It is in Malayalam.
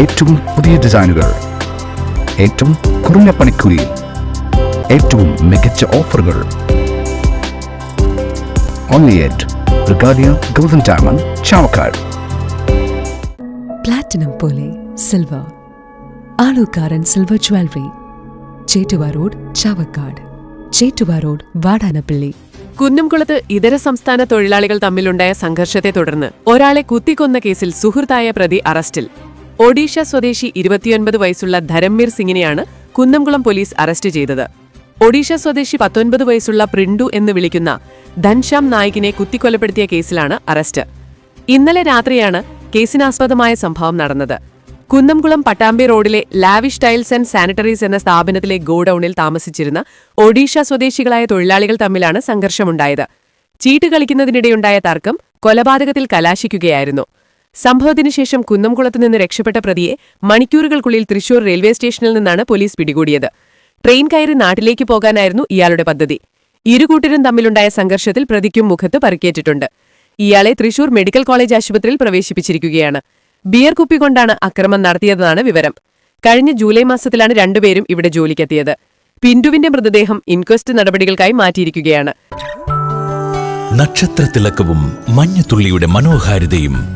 ഏറ്റവും പുതിയ ഡിസൈനുകൾ. ഏറ്റവും കുറഞ്ഞ പണിക്കൂലിയിൽ ഏറ്റവും മികച്ച ഓഫറുകൾ. Only at Regalia golden diamond Chavakkad platinum പോലെ silver Alukkaran silver jewellery Chettuva road Chavakkad Chettuva road Vadanappally കുന്നംകുളത്ത് ഇതര സംസ്ഥാന തൊഴിലാളികൾ തമ്മിലുണ്ടായ സംഘർഷത്തെ തുടർന്ന് ഒരാളെ കുത്തിക്കൊന്ന കേസിൽ സുഹൃത്തായ പ്രതി അറസ്റ്റിൽ. ഒഡീഷ സ്വദേശി ഇരുപത്തിയൊൻപത് വയസ്സുള്ള ധരംവീർ സിംഗിനെയാണ് കുന്നംകുളം പോലീസ് അറസ്റ്റ് ചെയ്തത്. ഒഡീഷ സ്വദേശി പത്തൊൻപത് വയസ്സുള്ള പ്രിൻഡു എന്ന് വിളിക്കുന്ന ധൻശ്യാം നായികിനെ കുത്തിക്കൊലപ്പെടുത്തിയ കേസിലാണ് അറസ്റ്റ്. ഇന്നലെ രാത്രിയാണ് കേസിനാസ്പദമായ സംഭവം നടന്നത്. കുന്നംകുളം പട്ടാമ്പി റോഡിലെ ലാവിഷ് ടൈൽസ് ആൻഡ് സാനിറ്ററീസ് എന്ന സ്ഥാപനത്തിലെ ഗോഡൌണിൽ താമസിച്ചിരുന്ന ഒഡീഷ സ്വദേശികളായ തൊഴിലാളികൾ തമ്മിലാണ് സംഘർഷമുണ്ടായത്. ചീട്ട് കളിക്കുന്നതിനിടെയുണ്ടായ തർക്കം കൊലപാതകത്തിൽ കലാശിക്കുകയായിരുന്നു. സംഭവത്തിനു ശേഷം കുന്നംകുളത്ത് നിന്ന് രക്ഷപ്പെട്ട പ്രതിയെ മണിക്കൂറുകൾക്കുള്ളിൽ തൃശൂർ റെയിൽവേ സ്റ്റേഷനിൽ നിന്നാണ് പോലീസ് പിടികൂടിയത്. ട്രെയിൻ കയറി നാട്ടിലേക്ക് പോകാനായിരുന്നു ഇയാളുടെ പദ്ധതി. ഇരുകൂട്ടരും തമ്മിലുണ്ടായ സംഘർഷത്തിൽ പ്രതിക്കും മുഖത്ത് പരിക്കേറ്റിട്ടുണ്ട് ഇയാളെ തൃശൂർ മെഡിക്കൽ കോളേജ് ആശുപത്രിയിൽ പ്രവേശിപ്പിച്ചിരിക്കുകയാണ്. ബിയർ കുപ്പികൊണ്ടാണ് അക്രമം നടത്തിയതെന്നാണ് വിവരം. കഴിഞ്ഞ ജൂലൈ മാസത്തിലാണ് രണ്ടുപേരും ഇവിടെ ജോലിക്കെത്തിയത്. പിന്റുവിന്റെ മൃതദേഹം ഇൻക്വസ്റ്റ് നടപടികൾക്കായി മാറ്റിയിരിക്കുകയാണ്. നക്ഷത്രത്തിളക്കവും മഞ്ഞത്തുള്ളിയുടെ മനോഹാരിതയും